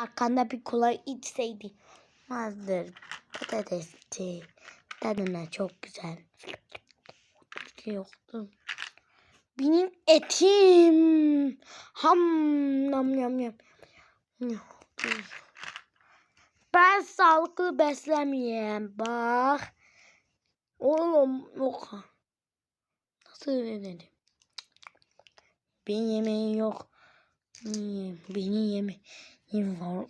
Arkanda bir kola içseydi. Mazdır patatesçi. Tadına çok güzel. Ki yoktu. Benim etim. Ham nam nam nam. Ben sağlıklı beslemeyeyim. Bak. Oğlum yok. Nasıl dedim? Benim yemeğim yok. Benim yemeğim var.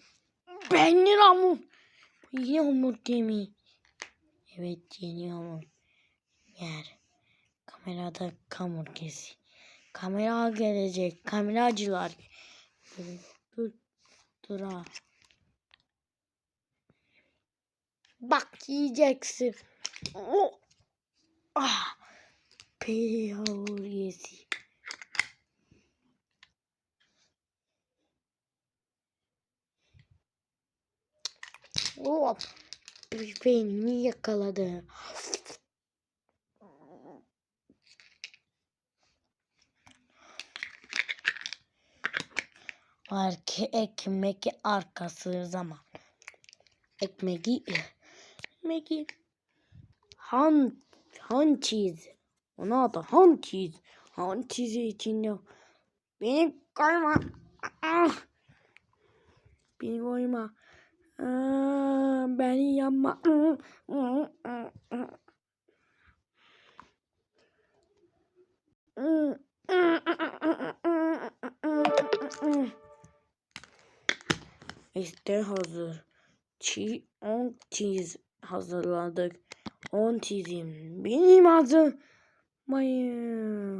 Benim hamur. Yeni hamur yemeği. Evet yeni hamur. Yer. Kamerada hamburgesi. Kamera gelecek. Kameracılar. Dur, dur, dur ha. Bak yiyeceksin. Oh. Ah. Peri hamburgesi. Hop. Beynimi yakaladı. Arka ekmek arkası zaman. Ekmeği ekmeği han han cheese. Ona da han cheese. Han cheese içinde. Beni koyma. Ah! Beni koyma. Aa, beni yapma. İşte hazır. Çiğ on cheese hazırladık. On cheese'im benim adım. Mayı. Ham.